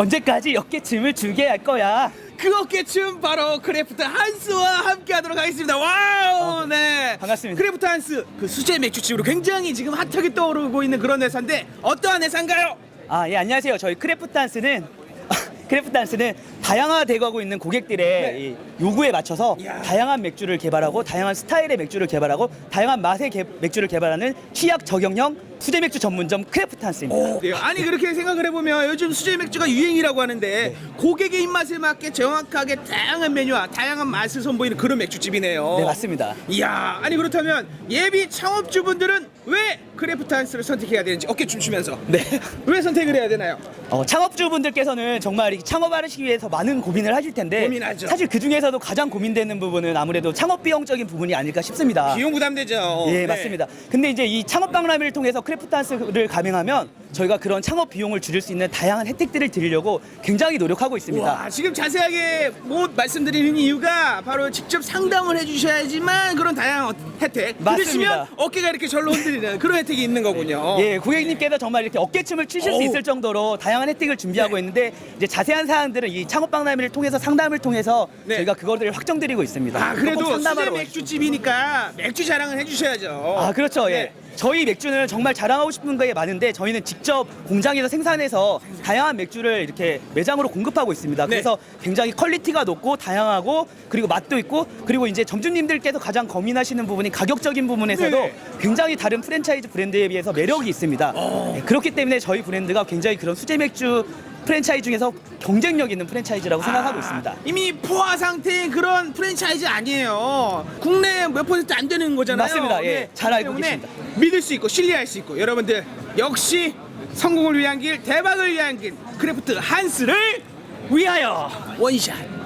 언제까지 어깨춤을 추게 할 거야? 그 어깨춤 바로 크래프트 한스와 함께 하도록 하겠습니다. 와우! 네. 어, 반갑습니다. 크래프트 한스, 그 수제 맥주집으로 굉장히 지금 핫하게 떠오르고 있는 그런 회사인데 어떠한 회사인가요? 아, 예, 안녕하세요. 저희 크래프트 단스는 크래프트 단스는 다양화되고 있는 고객들의 이 요구에 맞춰서 네. 이야. 다양한 맥주를 개발하고 다양한 스타일의 맥주를 개발하고 다양한 맛의 개- 맥주를 개발하는 취약 적용형 수제 맥주 전문점 크래프트 단스입니다. 네, 아니 그렇게 생각을 해보면 요즘 수제 맥주가 유행이라고 하는데 고객의 입맛에 맞게 정확하게 다양한 메뉴와 다양한 맛을 선보이는 그런 맥주집이네요. 네, 맞습니다. 이야, 아니 그렇다면 예비 창업주분들은 왜 크래프트 한스를 선택해야 되는지 어깨 춤추면서 네. 왜 선택을 해야 되나요? 어, 창업주분들께서는 정말 이 창업하시기 위해서 많은 고민을 하실 텐데 고민하죠. 사실 그 중에서도 가장 고민되는 부분은 아무래도 창업 비용적인 부분이 아닐까 싶습니다. 비용 부담되죠. 예, 네. 맞습니다. 근데 이제 이 창업 박람회를 통해서 크래프트 한스를 가맹하면 저희가 그런 창업 비용을 줄일 수 있는 다양한 혜택들을 드리려고 굉장히 노력하고 있습니다. 와, 지금 자세하게 못 말씀드리는 이유가 바로 직접 상담을 해주셔야지만 그런 다양한 혜택 맞습니다. 들으시면 어깨가 이렇게 절로 흔들리는 그런 혜택이 있는 거군요. 예, 고객님께서 정말 이렇게 어깨춤을 추실 수. 있을 정도로 다양한 혜택을 준비하고 있는데 이제 자세한 사항들은 이 창업 박람회를 통해서 상담을 통해서 네. 저희가 그거를 확정드리고 있습니다. 아 그래도 꼭 수제 맥주집이니까 맥주 자랑을 해주셔야죠. 아 그렇죠. 예. 네. 저희 맥주는 정말 자랑하고 싶은 게 많은데 저희는 직접 공장에서 생산해서 다양한 맥주를 이렇게 매장으로 공급하고 있습니다. 네. 그래서 굉장히 퀄리티가 높고 다양하고 그리고 맛도 있고 그리고 이제 점주님들께서 가장 고민하시는 부분이 가격적인 부분에서도 네. 굉장히 다른 프랜차이즈 브랜드에 비해서 매력이 있습니다. 어. 네, 그렇기 때문에 저희 브랜드가 굉장히 그런 수제 맥주 프랜차이즈 중에서 경쟁력 있는 프랜차이즈라고 생각하고 아, 있습니다. 이미 포화 상태인 그런 프랜차이즈 아니에요. 국내 몇 퍼센트 안 되는 거잖아요. 네. 맞습니다. 예, 잘 알고 때문에 계십니다. 믿을 수 있고 신뢰할 수 있고 여러분들 역시 성공을 위한 길, 대박을 위한 길, 크래프트 한스를 위하여 원샷.